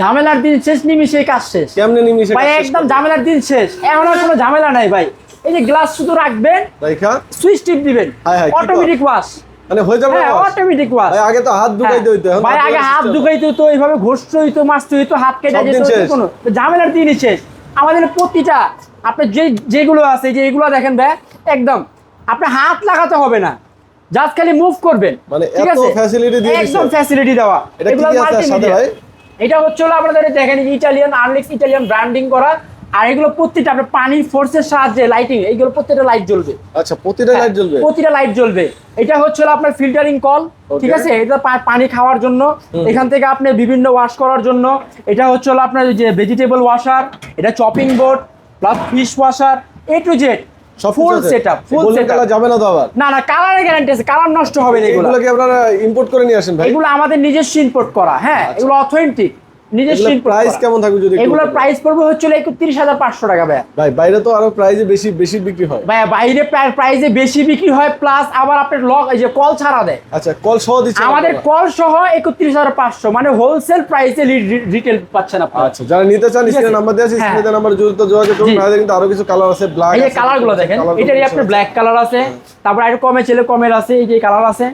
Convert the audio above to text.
ঝামেলার দিন শেষ নিমিশে কাজ শেষ। কেমনে নিমিশে ভাই একদম ঝামেলার দিন শেষ। এখন আর কোনো ঝামেলা নাই ভাই। এই যে গ্লাস শুধু রাখবেন সুইচ টিপ দিবেন। হায় হায়? অটোমেটিক ওয়াশ মানে হয়ে যাবে হ্যাঁ অটোমেটিক ওয়াশ ভাই আগে তো হাত হইতো এখন ভাই আগে হাত হতো এইভাবে ঘষতে হইতো হইতো হাত কেটে যেত কোনো। ঝামেলার দিনই শেষ। আমাদের প্রতিটা আপনার যে যেগুলো আছে যে এগুলো দেখেন ভাই একদম আপনি হাত লাগাতে হবে না। জাস্ট খালি মুভ করবেন মানে এত আছে? দিয়ে একদম ফ্যাসিলিটি দেওয়া। এটা কি আছে সাথে ভাই? এটা হচ্ছে হলো আপনাদের দেখেন ইটালিয়ান আর্লিক্স ইটালিয়ান ব্র্যান্ডিং করা। আর এগুলো প্রত্যেকটা আপনার পানির ফোর্সের সাহায্যে লাইটিং এগুলো প্রত্যেকটা লাইট জ্বলবে। আচ্ছা প্রতিটা লাইট জ্বলবে? হ্যাঁ, প্রতিটা লাইট জ্বলবে। এটা হচ্ছে হলো আপনার ফিল্টারিং কল ঠিক আছে? এটা পানি খাওয়ার জন্য। এখান থেকে আপনি বিভিন্ন ওয়াশ করার জন্য। এটা হচ্ছে হলো আপনার যে ভেজিটেবল ওয়াশার এটা chopping board plus fish washer A to Z full setup full golden setup colour যাবে না তো আবার। না না কালারের গ্যারান্টি আছে কালার নষ্ট হবে না এগুলো। এগুলো কি আপনারা ইম্পোর্ট করে নিয়ে আসেন ভাই। এগুলো আমাদের নিজস্ব ইম্পোর্ট করা হ্যাঁ এগুলো অথেন্টিক নিজস্ব প্রাইস কেমন থাকবে যদি এগুলোর প্রাইস পড়বে হচ্ছে একত্রিশ হাজার পাঁচশো টাকা ভাই ভাই বাইরে তো আরও প্রাইসে বেশি বেশি বিক্রি হয়। ভাই বাইরে প্রাইসে বেশি বিক্রি হয় প্লাস আবার আপনার লক এই যে কল ছাড়া দেয়। আচ্ছা কল সহ আমাদের কল মানে হোলসেল প্রাইসে রিটেল পাচ্ছেন আচ্ছা যারা নিতে চান আছে। স্ক্রিনে নাম্বার দেওয়া আছে হ্যাঁ। স্ক্রিনে নাম্বার জড়িত যোগাযোগ করুন। জি। কিন্তু আরও কিছু কালার আছে ব্ল্যাক এই কালার দেখেন। এটারই আপনার ব্ল্যাক কালার আছে তারপর আর কমে ছেলে কমের আছে এই যে কালার আছে।